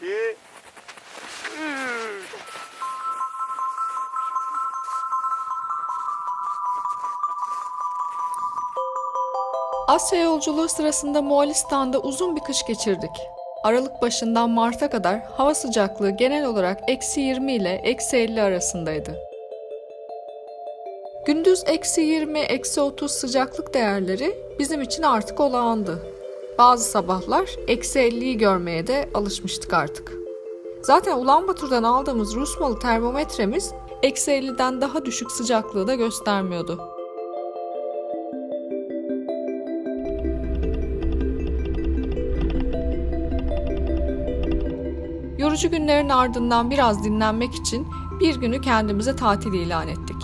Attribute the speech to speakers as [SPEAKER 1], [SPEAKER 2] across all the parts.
[SPEAKER 1] iki, üç.
[SPEAKER 2] Asya yolculuğu sırasında Moğolistan'da uzun bir kış geçirdik. Aralık başından Mart'a kadar hava sıcaklığı genel olarak eksi 20 ile eksi 50 arasındaydı. Gündüz eksi 20, eksi 30 sıcaklık değerleri bizim için artık olağandı. Bazı sabahlar eksi 50'yi görmeye de alışmıştık artık. Zaten Ulanbator'dan aldığımız Rus malı termometremiz eksi 50'den daha düşük sıcaklığı da göstermiyordu. Yorucu günlerin ardından biraz dinlenmek için bir günü kendimize tatil ilan ettik.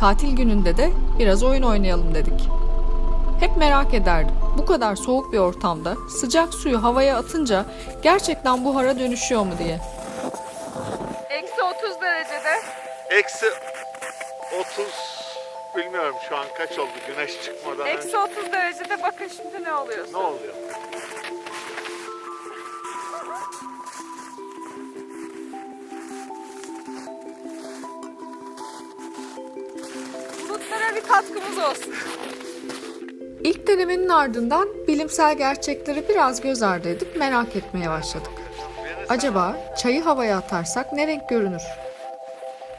[SPEAKER 2] Tatil gününde de biraz oyun oynayalım dedik. Hep merak ederdim. Bu kadar soğuk bir ortamda sıcak suyu havaya atınca gerçekten buhara dönüşüyor mu diye.
[SPEAKER 3] Eksi 30 derecede.
[SPEAKER 1] Eksi 30 bilmiyorum şu an kaç oldu güneş çıkmadan
[SPEAKER 3] Eksi
[SPEAKER 1] önce.
[SPEAKER 3] 30 derecede bakın şimdi ne oluyor.
[SPEAKER 1] Ne oluyor?
[SPEAKER 3] Bulutlara bir katkımız olsun.
[SPEAKER 2] İlk denemenin ardından bilimsel gerçekleri biraz göz ardı edip merak etmeye başladık. Acaba çayı havaya atarsak ne renk görünür?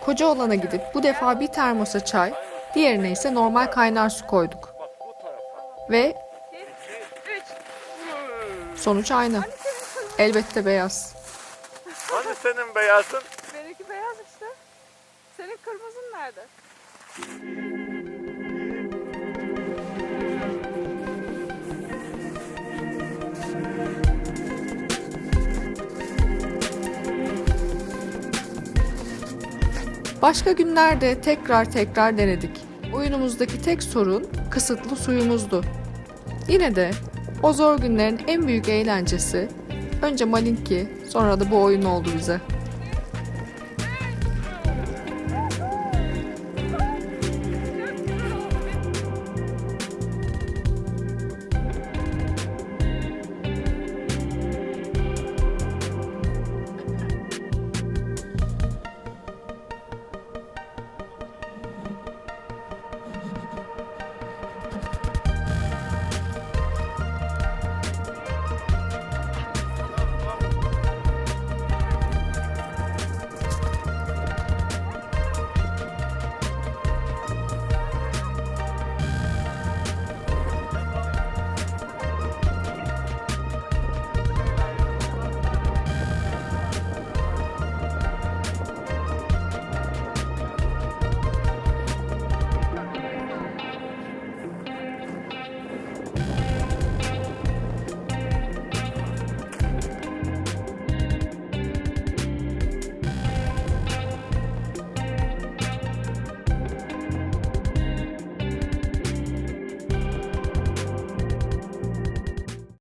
[SPEAKER 2] Koca olana gidip bu defa bir termosa çay, diğerine ise normal kaynar su koyduk. Ve
[SPEAKER 3] 3.
[SPEAKER 2] sonuç aynı. Elbette beyaz.
[SPEAKER 1] Hani senin beyazın?
[SPEAKER 3] Benimki beyaz işte. Senin kırmızın nerede?
[SPEAKER 2] Başka günlerde tekrar tekrar denedik. Oyunumuzdaki tek sorun kısıtlı suyumuzdu. Yine de o zor günlerin en büyük eğlencesi önce Malinki sonra da bu oyun oldu bize.